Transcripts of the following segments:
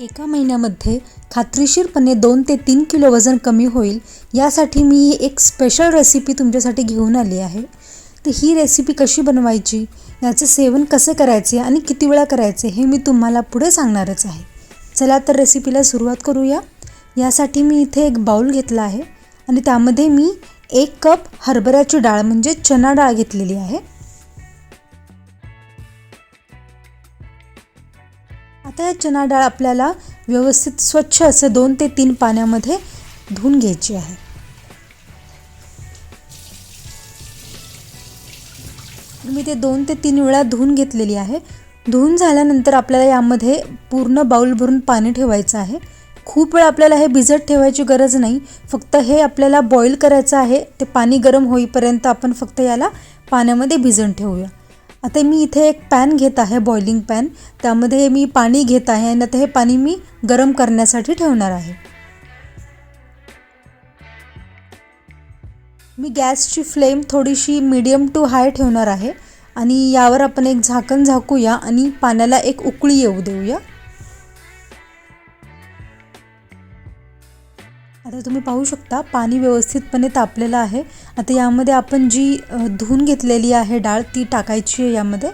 एका महिन्यामध्ये खात्रीशीरपणे दोन ते तीन किलो वजन कमी होईल यासाठी मी एक स्पेशल रेसिपी तुमच्यासाठी घेऊन आली आहे. तर ही रेसिपी कशी बनवायची याचं सेवन कसे करायचे आणि किती वेळा करायचे हे मी तुम्हाला पुढे सांगणारच आहे. चला तर रेसिपीला सुरुवात करूया. यासाठी मी इथे एक बाऊल घेतला आहे आणि त्यामध्ये मी एक कप हरभऱ्याची डाळ म्हणजे चना डाळ घेतलेली आहे. आता या चना डाळ आपल्याला व्यवस्थित स्वच्छ असे दोन ते तीन पाण्यामध्ये धुवून घ्यायची आहे. मी ते दोन ते तीन वेळा धुवून घेतलेली आहे. धुवून झाल्यानंतर आपल्याला यामध्ये पूर्ण बाऊल भरून पाणी ठेवायचं आहे. खूप वेळ आपल्याला हे भिजत ठेवायची गरज नाही. फक्त हे आपल्याला बॉईल करायचं आहे. ते पाणी गरम होईपर्यंत आपण फक्त याला पाण्यामध्ये भिजून ठेवूया. आता मी इथे एक पॅन घेत आहे बॉइलिंग पॅन त्यामध्ये मी पाणी घेत आहे आणि आता हे पाणी मी गरम करण्यासाठी ठेवणार आहे. मी गॅसची फ्लेम थोडीशी मीडियम टू हाय ठेवणार आहे आणि यावर आपण एक झाकण झाकूया आणि पाण्याला एक उकळी येऊ देऊया. आता तुम्ही पाहू शकता पाणी व्यवस्थितपणे तापलेलं आहे. आता यामध्ये आपण जी धुवून घेतलेली आहे डाळ ती टाकायची आहे यामध्ये.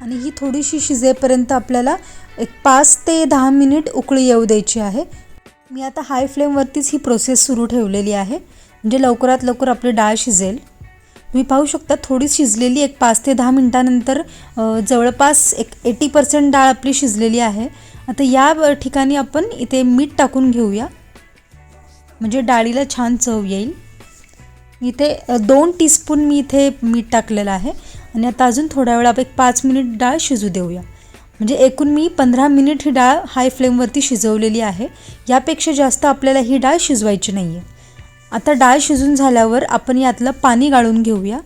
आणि ही थोडीशी शिजेपर्यंत आपल्याला एक पाच ते दहा मिनिट उकळी येऊ द्यायची आहे. मी आता हाय फ्लेमवरतीच ही प्रोसेस सुरू ठेवलेली आहे. म्हणजे लवकरात लवकर आपली डाळ शिजेल. तुम्ही पाहू शकता थोडी शिजलेली एक पाच ते दहा मिनटानंतर जवळपास एक एटी पर्सेंट डाळ आपली शिजलेली आहे. आता या ठिकाणी आपण इथे मीठ टाकून घेऊया. म्हणजे डाळीला छान चव येईल. इथे दोन टीस्पून मी इथे मीठ टाकलेलं आहे. आणि आता अजून थोड्या वेळा एक पाच मिनिट डाळ शिजू देऊया. म्हणजे एकूण मी पंधरा मिनिट ही डाळ हाय फ्लेमवरती शिजवलेली आहे. यापेक्षा जास्त आपल्याला ही डाळ शिजवायची नाही आहे आता डाळ शिजून झाल्यावर आपण यातलं पाणी गाळून घेऊया.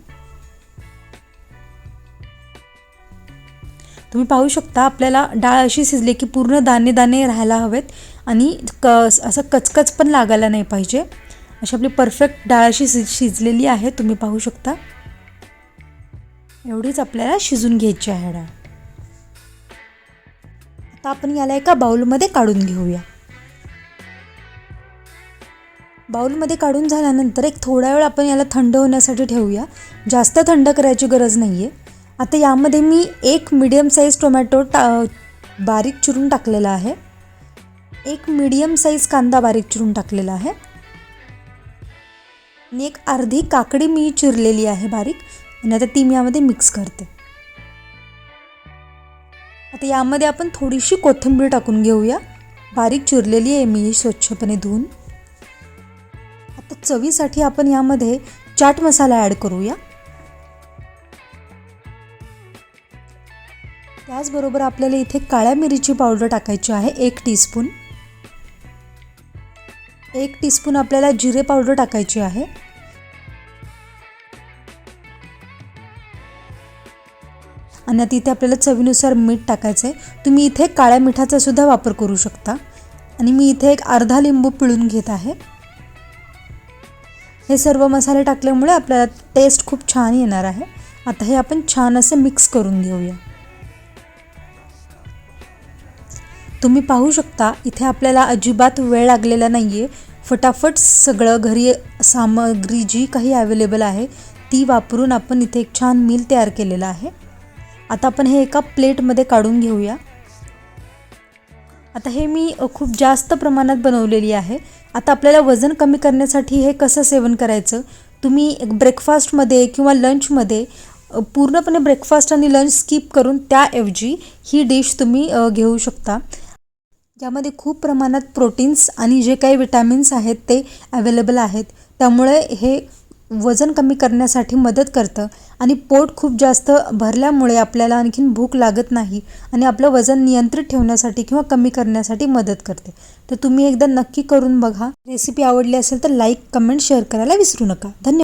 तुम्ही पाहू शकता आपल्याला डाळ अशी शिजली की पूर्ण दाणे दाणे राहायला हवेत आणि क असं कचकच पण लागायला नाही पाहिजे. अशी आपली परफेक्ट डाळ अशी शिज शिजलेली आहे तुम्ही पाहू शकता. एवढीच आपल्याला शिजून घ्यायची आहे डाळ. आता आपण याला एका बाउलमध्ये काढून घेऊया. बाऊलमध्ये काढून झाल्यानंतर एक थोडा वेळ आपण याला थंड होण्यासाठी ठेवूया. जास्त थंड करायची गरज नाही आहे आता यामध्ये मी एक मिडियम साईज टोमॅटो टा बारीक चिरून टाकलेला आहे. एक मिडियम साईज कांदा बारीक चिरून टाकलेला आहे. आणि एक अर्धी काकडी मी चिरलेली आहे बारीक. आणि आता ती मी यामध्ये मिक्स करते. आता यामध्ये आपण थोडीशी कोथिंबीर टाकून घेऊया. बारीक चिरलेली आहे मी स्वच्छपणे धुवून. आता चवीसाठी आपण यामध्ये चाट मसाला ॲड करूया. त्याचबरोबर आपल्याला इथे काळ्या मिरीची पावडर टाकायची आहे एक टीस्पून एक टीस्पून आपल्याला जिरे पावडर टाकायची आहे. आणि आता इथे आपल्याला चवीनुसार मीठ टाकायचं आहे. तुम्ही इथे काळ्या मिठाचा सुद्धा वापर करू शकता. आणि मी इथे एक अर्धा लिंबू पिळून घेत आहे. हे सर्व मसाले टाकल्यामुळे आपल्याला टेस्ट खूप छान येणार आहे. आता हे आपण छान असं मिक्स करून घेऊया. तुम्ही पाहू शकता इथे आपल्याला अजिबात वेळ लागलेला नाही आहे फटाफट सगळं घरी सामग्री जी काही अवेलेबल आहे ती वापरून आपण इथे एक छान मील तयार केलेलं आहे. आता आपण हे एका प्लेटमध्ये काढून घेऊया. आता हे मी खूप जास्त प्रमाणात बनवलेली आहे. आता आपल्याला वजन कमी करण्यासाठी हे कसं सेवन करायचं? तुम्ही एक ब्रेकफास्टमध्ये किंवा लंचमध्ये पूर्णपणे ब्रेकफास्ट आणि लंच स्किप करून त्याऐवजी ही डिश तुम्ही घेऊ शकता. यामध्ये खूप प्रमाणात प्रोटीन्स आणि जे काही विटॅमिन्स आहेत ते अवेलेबल आहेत. त्यामुळे हे वजन कमी करण्यासाठी मदत करतं आणि पोट खूप जास्त भरल्यामुळे आपल्याला आणखीन भूक लागत नाही आणि आपलं वजन नियंत्रित ठेवण्यासाठी किंवा कमी करण्यासाठी मदत करते. तर तुम्ही एकदा नक्की करून बघा. रेसिपी आवडली असेल तर लाईक कमेंट शेअर करायला विसरू नका. धन्यवाद.